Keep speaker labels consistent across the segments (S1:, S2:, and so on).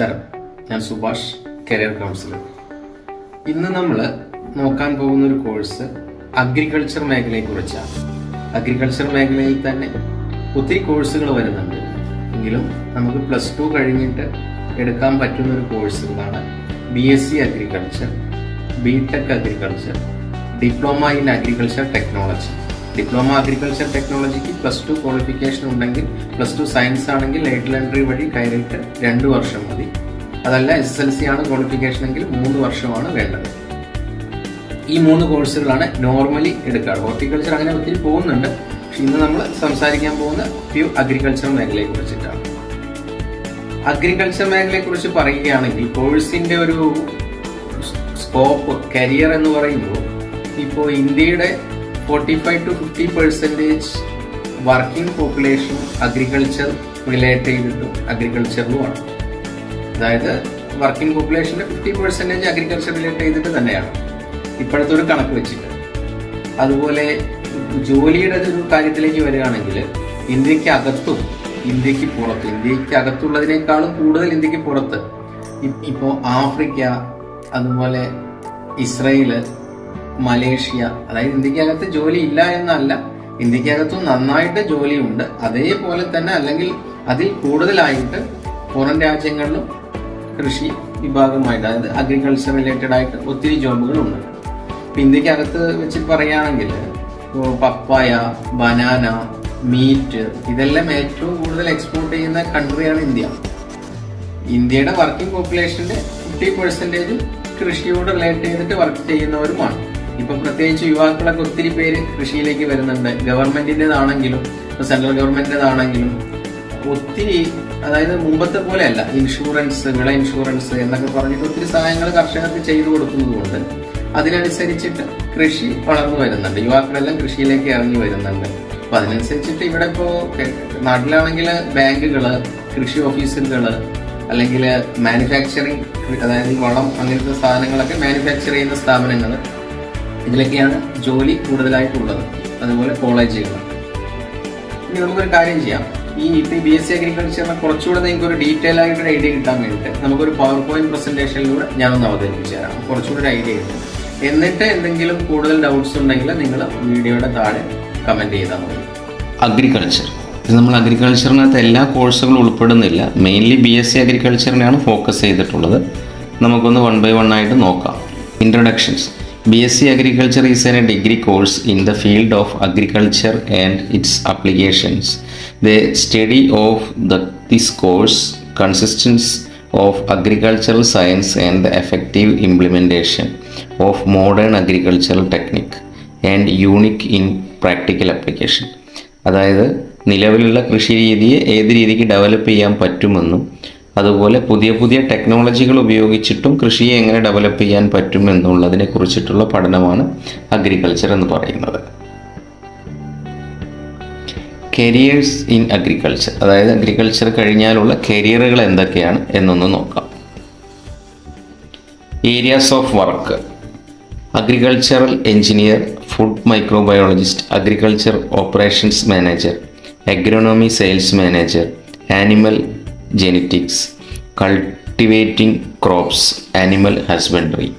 S1: നമസ്കാരം. ഞാൻ Subhash career counsellor ഇന്ന് നമ്മൾ നോക്കാൻ പോകുന്ന ഒരു കോഴ്സ് അഗ്രികൾച്ചർ മേഖലയെ കുറിച്ചാണ്. അഗ്രികൾച്ചർ മേഖലയിൽ തന്നെ ഒത്തിരി കോഴ്സുകൾ വരുന്നുണ്ട്. എങ്കിലും നമുക്ക് പ്ലസ് ടു കഴിഞ്ഞിട്ട് എടുക്കാൻ പറ്റുന്ന ഒരു കോഴ്സുകളാണ് B S C agriculture B tech agriculture diploma in agriculture technology diploma agriculture ടെക്നോളജിക്ക് plus two qualification ഉണ്ടെങ്കിൽ പ്ലസ് ടു സയൻസ് ആണെങ്കിൽ ലൈറ്റ് എൻട്രി വഴി കയറിയിട്ട് രണ്ട് വർഷം മതി. അതല്ല എസ് എസ് എൽ സി ആണ് ക്വാളിഫിക്കേഷൻ എങ്കിൽ മൂന്ന് വർഷമാണ് വേണ്ടത്. ഈ മൂന്ന് കോഴ്സുകളാണ് നോർമലി എടുക്കാറ്. ഹോർട്ടിക്കൾച്ചർ അങ്ങനെ ഒത്തിരി പോകുന്നുണ്ട്. പക്ഷെ ഇന്ന് നമ്മൾ സംസാരിക്കാൻ പോകുന്ന പ്യൂ അഗ്രികൾച്ചർ മേഖലയെ കുറിച്ചിട്ടാണ്. അഗ്രികൾച്ചർ മേഖലയെ കുറിച്ച് പറയുകയാണെങ്കിൽ കോഴ്സിന്റെ ഒരു സ്കോപ്പ് കരിയർ എന്ന് പറയുമ്പോൾ ഇപ്പോൾ ഇന്ത്യയുടെ forty five to fifty percentage working population agriculture relate ചെയ്തിട്ടും അഗ്രികൾച്ചറിലുമാണ് അതായത് വർക്കിംഗ് പോപ്പുലേഷന്റെ ഫിഫ്റ്റി പെർസെന്റേജ് അഗ്രികൾച്ചർ റിലേറ്റ് ചെയ്തിട്ട് തന്നെയാണ്. ഇപ്പോഴത്തെ ഒരു കണക്ക് വെച്ചിട്ട്. അതുപോലെ ജോലിയുടെ ഒരു കാര്യത്തിലേക്ക് വരികയാണെങ്കിൽ ഇന്ത്യയ്ക്ക് അകത്തും ഇന്ത്യയ്ക്ക് പുറത്ത് ഇന്ത്യയ്ക്ക് അകത്തുള്ളതിനേക്കാളും കൂടുതൽ ഇന്ത്യയ്ക്ക് പുറത്ത് ഇപ്പോൾ ഇപ്പോ ആഫ്രിക്ക അതുപോലെ ഇസ്രയേൽ മലേഷ്യ അതായത് ഇന്ത്യക്കകത്ത് ജോലി ഇല്ല എന്നല്ല ഇന്ത്യക്കകത്തും നന്നായിട്ട് ജോലിയുണ്ട്. അതേപോലെ തന്നെ അല്ലെങ്കിൽ അതിൽ കൂടുതലായിട്ട് പുറം രാജ്യങ്ങളിലും കൃഷി വിഭാഗമായിട്ട് അതായത് അഗ്രികൾച്ചർ റിലേറ്റഡ് ആയിട്ട് ഒത്തിരി ജോബുകളുണ്ട്. ഇപ്പം ഇന്ത്യക്കകത്ത് വെച്ച് പറയുകയാണെങ്കിൽ പപ്പായ ബനാന മീറ്റ് ഇതെല്ലാം ഏറ്റവും കൂടുതൽ എക്സ്പോർട്ട് ചെയ്യുന്ന കൺട്രിയാണ് ഇന്ത്യ. ഇന്ത്യയുടെ വർക്കിംഗ് പോപ്പുലേഷന്റെ ഫിഫ്റ്റി പെർസെന്റേജ് കൃഷിയോട് റിലേറ്റ് ചെയ്തിട്ട് വർക്ക് ചെയ്യുന്നവരുമാണ്. ഇപ്പൊ പ്രത്യേകിച്ച് യുവാക്കളൊക്കെ ഒത്തിരി പേര് കൃഷിയിലേക്ക് വരുന്നുണ്ട്. ഗവൺമെന്റിന്റെതാണെങ്കിലും സെൻട്രൽ ഗവൺമെന്റിന്റെതാണെങ്കിലും ഒത്തിരി അതായത് മുമ്പത്തെ പോലെ അല്ല ഇൻഷുറൻസ് വിള ഇൻഷുറൻസ് എന്നൊക്കെ പറഞ്ഞിട്ട് ഒത്തിരി സഹായങ്ങൾ കർഷകർക്ക് ചെയ്തു കൊടുക്കുന്നതുകൊണ്ട് അതിനനുസരിച്ചിട്ട് കൃഷി വളർന്നു വരുന്നുണ്ട്. യുവാക്കളെല്ലാം കൃഷിയിലേക്ക് ഇറങ്ങി വരുന്നുണ്ട്. അപ്പൊ അതിനനുസരിച്ചിട്ട് ഇവിടെ ഇപ്പോ നാട്ടിലാണെങ്കിൽ ബാങ്കുകൾ കൃഷി ഓഫീസുകൾ അല്ലെങ്കിൽ മാനുഫാക്ചറിങ് അതായത് വളം അങ്ങനത്തെ സാധനങ്ങളൊക്കെ മാനുഫാക്ചർ ചെയ്യുന്ന സ്ഥാപനങ്ങൾ ഇതിലൊക്കെയാണ് ജോലി കൂടുതലായിട്ടുള്ളത്. അതുപോലെ കോളേജുകൾ ഇനി നമുക്കൊരു കാര്യം ചെയ്യാം. ഈ ഇപ്പം ബി എസ് സി അഗ്രികൾച്ചറിനെ കുറച്ചുകൂടെ നിങ്ങൾക്ക് ഒരു ഡീറ്റെയിൽ ആയിട്ട് ഒരു ഐഡിയ കിട്ടാൻ വേണ്ടിയിട്ട് നമുക്കൊരു പവർ പോയിന്റ് പ്രസന്റേഷനിലൂടെ ഞാനൊന്ന് അവതരിപ്പിച്ചു തരാം. കുറച്ചുകൂടെ ഒരു ഐഡിയ കിട്ടും എന്നിട്ട് എന്തെങ്കിലും കൂടുതൽ ഡൗട്ട്സ് ഉണ്ടെങ്കിൽ നിങ്ങൾ വീഡിയോയുടെ താഴെ കമന്റ് ചെയ്താൽ മതി.
S2: അഗ്രികൾച്ചർ നമ്മൾ അഗ്രികൾച്ചറിനകത്ത് എല്ലാ കോഴ്സുകളും ഉൾപ്പെടുന്നില്ല. മെയിൻലി ബി എസ് സി അഗ്രികൾച്ചറിനെയാണ് ഫോക്കസ് ചെയ്തിട്ടുള്ളത്. നമുക്കൊന്ന് വൺ ബൈ വൺ ആയിട്ട് നോക്കാം. Introductions B S C agriculture is an a degree course in the field of agriculture and its applications the study of the this course consistence of agricultural science and the effective implementation of modern agricultural technique and unique in practical application. അതായത് നിലവിലുള്ള കൃഷി രീതിയെ ഏത് രീതിക്ക് develop ചെയ്യാൻ പറ്റുമെന്നും അതുപോലെ പുതിയ പുതിയ ടെക്നോളജികൾ ഉപയോഗിച്ചിട്ടും കൃഷിയെ എങ്ങനെ ഡെവലപ്പ് ചെയ്യാൻ പറ്റും എന്നുള്ളതിനെ കുറിച്ചിട്ടുള്ള പഠനമാണ് അഗ്രികൾച്ചർ എന്ന് പറയുന്നത്. കരിയേഴ്സ് ഇൻ അഗ്രികൾച്ചർ അതായത് അഗ്രികൾച്ചർ കഴിഞ്ഞാലുള്ള കരിയറുകൾ എന്തൊക്കെയാണ് എന്നൊന്ന് നോക്കാം. Areas of work agricultural engineer food microbiologist agriculture operations manager agronomy sales manager animal genetics cultivating crops animal husbandry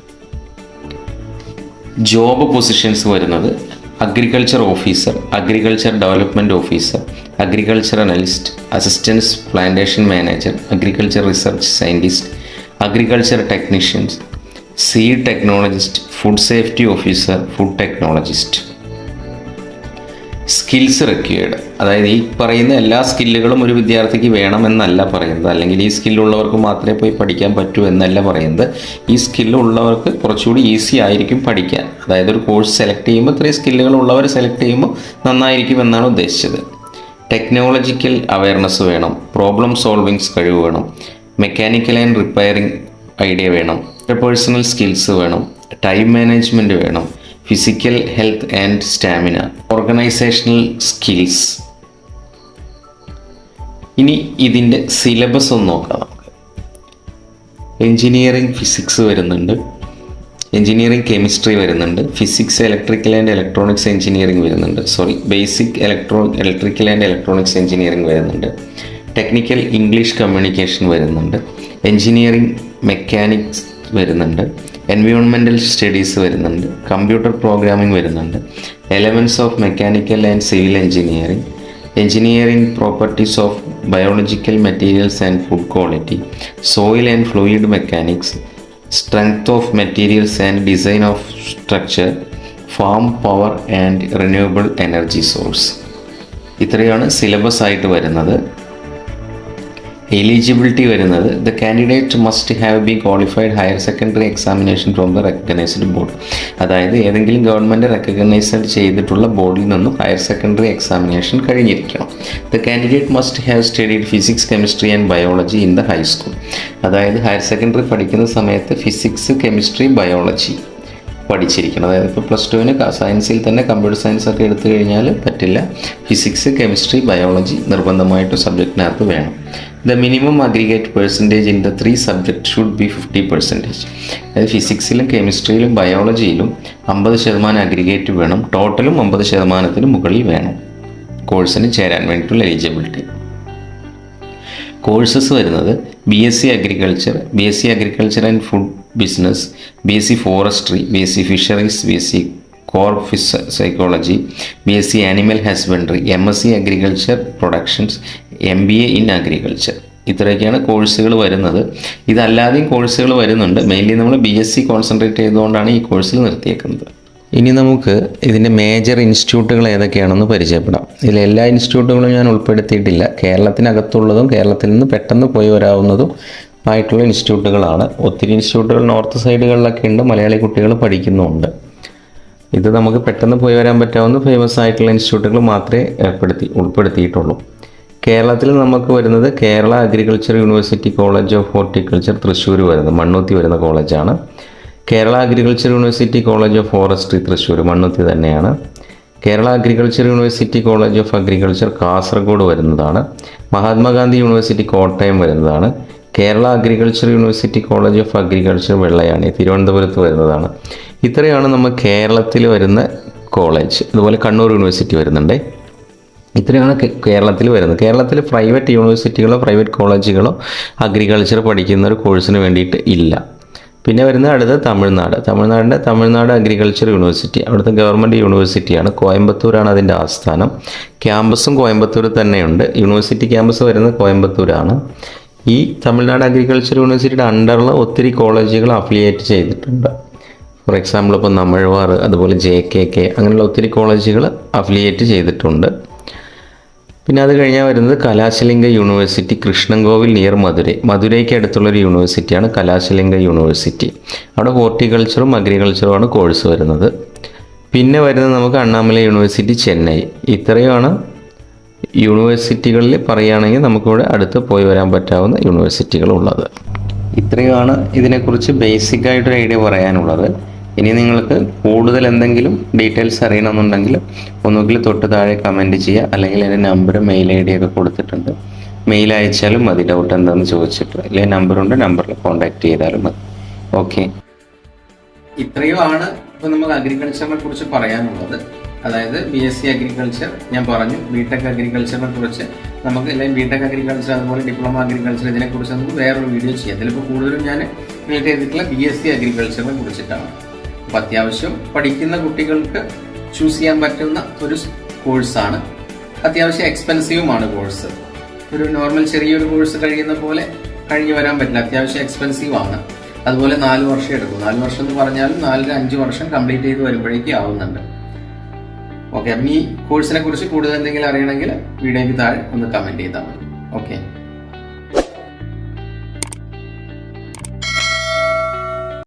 S2: job positions വരുന്നത് agriculture officer agriculture development officer agriculture analyst assistance plantation manager agriculture research scientist agriculture technicians seed technologist food safety officer food technologist skills required അതായത് ഈ പറയുന്ന എല്ലാ സ്കില്ലുകളും ഒരു വിദ്യാർത്ഥിക്ക് വേണമെന്നല്ല പറയുന്നത്. അല്ലെങ്കിൽ ഈ സ്കില്ലുള്ളവർക്ക് മാത്രമേ പോയി പഠിക്കാൻ പറ്റൂ എന്നല്ല പറയുന്നത്. ഈ സ്കില്ലുള്ളവർക്ക് കുറച്ചുകൂടി ഈസി ആയിരിക്കും പഠിക്കാൻ. അതായത് ഒരു കോഴ്സ് സെലക്ട് ചെയ്യുമ്പോൾ ഇത്രയും സ്കില്ലുകൾ ഉള്ളവർ സെലക്ട് ചെയ്യുമ്പോൾ നന്നായിരിക്കും എന്നാണ് ഉദ്ദേശിച്ചത്. ടെക്നോളജിക്കൽ അവയർനെസ് വേണം. പ്രോബ്ലം സോൾവിങ്സ് കഴിവ് വേണം. മെക്കാനിക്കൽ ആൻഡ് റിപ്പയറിംഗ് ഐഡിയ വേണം. പേഴ്സണൽ സ്കിൽസ് വേണം. ടൈം മാനേജ്മെന്റ് വേണം. Physical health and stamina organizational skills. ഇനി ഇതിന്റെ സിലബസ് ഒന്ന് നോക്കാം നമുക്ക്. എഞ്ചിനീയറിംഗ് ഫിസിക്സ് വരുന്നുണ്ട്. എഞ്ചിനീയറിംഗ് കെമിസ്ട്രി വരുന്നുണ്ട്. Physics electrical and electronics engineering വരുന്നുണ്ട്. Sorry basic electro electrical and electronics engineering വരുന്നുണ്ട്. ടെക്നിക്കൽ ഇംഗ്ലീഷ് കമ്മ്യൂണിക്കേഷൻ വരുന്നുണ്ട്. എഞ്ചിനീയറിംഗ് മെക്കാനിക്സ് വരുന്നുണ്ട്. എൻവയോൺമെന്റൽ സ്റ്റഡീസ് വരുന്നുണ്ട്. കമ്പ്യൂട്ടർ പ്രോഗ്രാമിംഗ് വരുന്നുണ്ട്. Elements of mechanical and civil engineering engineering properties of biological materials and food quality soil and fluid mechanics strength of materials and design of structure farm power and renewable energy source ഇത്രയാണ് syllabus ആയിട്ട് വരുന്നത്. Eligibility വരുന്നത് the candidate must have be qualified higher secondary examination from the recognised board അതായത് ഏതെങ്കിലും government recognised ചെയ്തിട്ടുള്ള ബോർഡിൽ നിന്നും higher secondary examination കഴിഞ്ഞിരിക്കണം. The candidate must have studied physics chemistry and biology in the high school അതായത് higher secondary പഠിക്കുന്ന സമയത്ത് physics chemistry biology പഠിച്ചിരിക്കണം. അതായത് ഇപ്പോൾ പ്ലസ് ടുവിന് സയൻസിൽ തന്നെ കമ്പ്യൂട്ടർ സയൻസ് ഒക്കെ എടുത്തു കഴിഞ്ഞാൽ പറ്റില്ല. ഫിസിക്സ് കെമിസ്ട്രി ബയോളജി നിർബന്ധമായിട്ട് സബ്ജക്റ്റിനകത്ത് വേണം. The minimum aggregate percentage in the three subject should be fifty percentage അതായത് ഫിസിക്സിലും കെമിസ്ട്രിയിലും ബയോളജിയിലും അമ്പത് ശതമാനം അഗ്രിഗേറ്റ് വേണം. ടോട്ടലും അമ്പത് ശതമാനത്തിന് മുകളിൽ വേണം. കോഴ്സിന് ചേരാൻ വേണ്ടിയിട്ടുള്ള എലിജിബിലിറ്റി കോഴ്സസ് വരുന്നത് B S C agriculture B S C agriculture and food business B S C forestry B S C fisheries B S C core fis psychology B S C animal husbandry M S C agriculture productions M B A in agriculture ഇത്രയൊക്കെയാണ് കോഴ്സുകൾ വരുന്നത്. ഇതല്ലാതെയും കോഴ്സുകൾ വരുന്നുണ്ട്. Mainly നമ്മൾ B S C concentrate ചെയ്തുകൊണ്ടാണ് ഈ കോഴ്സിൽ നിർത്തിയേക്കുന്നത്. ഇനി നമുക്ക് ഇതിന്റെ മേജർ ഇൻസ്റ്റിറ്റ്യൂട്ടുകൾ ഏതൊക്കെയാണെന്ന് പരിചയപ്പെടാം. ഇതിൽ എല്ലാ ഇൻസ്റ്റിറ്റ്യൂട്ടുകളും ഞാൻ ഉൾപ്പെടുത്തിയിട്ടില്ല. കേരളത്തിനകത്തുള്ളതും കേരളത്തിൽ നിന്ന് പെട്ടെന്ന് പോയി വരാവുന്നതും ആയിട്ടുള്ള ഇൻസ്റ്റിറ്റ്യൂട്ടുകളാണ് ഒത്തിരി ഇൻസ്റ്റിറ്റ്യൂട്ടുകൾ നോർത്ത് സൈഡുകളിലൊക്കെ ഉണ്ട്. മലയാളി കുട്ടികൾ പഠിക്കുന്നുമുണ്ട്. ഇത് നമുക്ക് പെട്ടെന്ന് പോയി വരാൻ പറ്റാവുന്ന ഫേമസ് ആയിട്ടുള്ള ഇൻസ്റ്റിറ്റ്യൂട്ടുകൾ മാത്രമേ ഏർപ്പെടുത്തി ഉൾപ്പെടുത്തിയിട്ടുള്ളൂ. കേരളത്തിൽ നമുക്ക് വരുന്നത് Kerala agriculture university college of horticulture Thrissur വരുന്നത്. മണ്ണുത്തി വരുന്ന കോളേജാണ് Kerala agriculture university college of forestry Thrissur Mannuthy തന്നെയാണ്. Kerala agriculture university college of agriculture Kasaragod വരുന്നതാണ്. മഹാത്മാഗാന്ധി യൂണിവേഴ്സിറ്റി കോട്ടയം വരുന്നതാണ്. Kerala agriculture university college of agriculture Vellayani തിരുവനന്തപുരത്ത് വരുന്നതാണ്. ഇത്രയാണ് നമ്മൾ കേരളത്തിൽ വരുന്ന കോളേജ് അതുപോലെ കണ്ണൂർ യൂണിവേഴ്സിറ്റി വരുന്നുണ്ട്. ഇത്രയാണ് കേരളത്തിൽ വരുന്നത്. കേരളത്തിൽ പ്രൈവറ്റ് യൂണിവേഴ്സിറ്റികളോ പ്രൈവറ്റ് കോളേജുകളോ അഗ്രികൾച്ചർ പഠിക്കുന്ന ഒരു കോഴ്സിന് വേണ്ടിയിട്ട് ഇല്ല. പിന്നെ വരുന്ന അടുത്ത തമിഴ്നാട്. തമിഴ്നാടിന്റെ തമിഴ്നാട് അഗ്രികൾച്ചർ യൂണിവേഴ്സിറ്റി അവിടുത്തെ ഗവൺമെന്റ് യൂണിവേഴ്സിറ്റിയാണ് കോയമ്പത്തൂരാണ് അതിന്റെ ആസ്ഥാനം. ക്യാമ്പസും കോയമ്പത്തൂർ തന്നെയുണ്ട്. യൂണിവേഴ്സിറ്റി ക്യാമ്പസ് വരുന്നത് കോയമ്പത്തൂരാണ്. ഈ തമിഴ്നാട് അഗ്രികൾച്ചർ യൂണിവേഴ്സിറ്റിയുടെ അണ്ടറിൽ ഒത്തിരി കോളേജുകൾ അഫിലിയേറ്റ് ചെയ്തിട്ടുണ്ട്. ഫോർ എക്സാമ്പിൾ ഇപ്പോൾ നമ്മൾവാർ അതുപോലെ ജെ കെ കെ അങ്ങനെയുള്ള ഒത്തിരി കോളേജുകൾ അഫിലിയേറ്റ് ചെയ്തിട്ടുണ്ട്. പിന്നെ അത് കഴിഞ്ഞാൽ വരുന്നത് കലാശലിംഗ യൂണിവേഴ്സിറ്റി കൃഷ്ണൻകോവിൽ നിയർ മധുരൈ. മധുരൈക്ക് അടുത്തുള്ളൊരു യൂണിവേഴ്സിറ്റിയാണ് കലാശലിംഗ യൂണിവേഴ്സിറ്റി. അവിടെ ഹോർട്ടിക്കൾച്ചറും അഗ്രികൾച്ചറുമാണ് കോഴ്സ് വരുന്നത്. പിന്നെ വരുന്നത് നമുക്ക് അണ്ണാമല യൂണിവേഴ്സിറ്റി ചെന്നൈ. ഇത്രയുമാണ് യൂണിവേഴ്സിറ്റികളിൽ പറയുകയാണെങ്കിൽ നമുക്കിവിടെ അടുത്ത് പോയി വരാൻ പറ്റാവുന്ന യൂണിവേഴ്സിറ്റികളുള്ളത്. ഇത്രയുമാണ് ഇതിനെക്കുറിച്ച് ബേസിക് ആയിട്ടൊരു ഐഡിയ പറയാനുള്ളത്. ഇനി നിങ്ങൾക്ക് കൂടുതൽ എന്തെങ്കിലും ഡീറ്റെയിൽസ് അറിയണമെന്നുണ്ടെങ്കിൽ ഒന്നുകിൽ തൊട്ട് താഴെ കമന്റ് ചെയ്യുക. അല്ലെങ്കിൽ എന്റെ നമ്പർ മെയിൽ ഐ ഡി ഒക്കെ കൊടുത്തിട്ടുണ്ട്. മെയിൽ അയച്ചാലും മതി. ഡൗട്ട് എന്താണെന്ന് ചോദിച്ചിട്ട്. അല്ലെങ്കിൽ നമ്പറുണ്ട് നമ്പറിൽ കോൺടാക്ട് ചെയ്താലും മതി. ഓക്കെ
S1: ഇത്രയുമാണ് ഇപ്പൊ നമുക്ക് അഗ്രികൾച്ചറിനെ കുറിച്ച് പറയാനുള്ളത്. അതായത് ബി എസ് സി അഗ്രികൾച്ചർ ഞാൻ പറഞ്ഞു. ബിടെക് അഗ്രികൾച്ചറിനെ കുറിച്ച്. നമുക്ക് അല്ലെങ്കിൽ ബിടെക് അഗ്രികൾച്ചർ അതുപോലെ ഡിപ്ലോമ അഗ്രികൾച്ചർ ഇതിനെ കുറിച്ച് നമുക്ക് വേറൊരു വീഡിയോ ചെയ്യാം. ഇതിലിപ്പോൾ കൂടുതലും ഞാൻ ചെയ്തിട്ടുള്ള ബി എസ് സി അഗ്രികൾച്ചറിനെ കുറിച്ചിട്ടാണ്. അത്യാവശ്യം പഠിക്കുന്ന കുട്ടികൾക്ക് ചൂസ് ചെയ്യാൻ പറ്റുന്ന ഒരു കോഴ്സാണ് അത്യാവശ്യം എക്സ്പെൻസീവുമാണ് കോഴ്സ് ഒരു നോർമൽ ചെറിയൊരു കോഴ്സ് കഴിയുന്ന പോലെ കഴിഞ്ഞു വരാൻ പറ്റില്ല. അത്യാവശ്യം എക്സ്പെൻസീവ് ആണ്. അതുപോലെ നാല് വർഷം എടുക്കും. നാല് വർഷം എന്ന് പറഞ്ഞാലും നാലര അഞ്ച് വർഷം കംപ്ലീറ്റ് ചെയ്ത് വരുമ്പോഴേക്കും ആവുന്നുണ്ട്. ഓക്കെ അപ്പം ഈ കോഴ്സിനെ കുറിച്ച് കൂടുതൽ എന്തെങ്കിലും അറിയണമെങ്കിൽ വീഡിയോയ്ക്ക് താഴെ ഒന്ന് കമന്റ് ചെയ്താൽ മതി. ഓക്കെ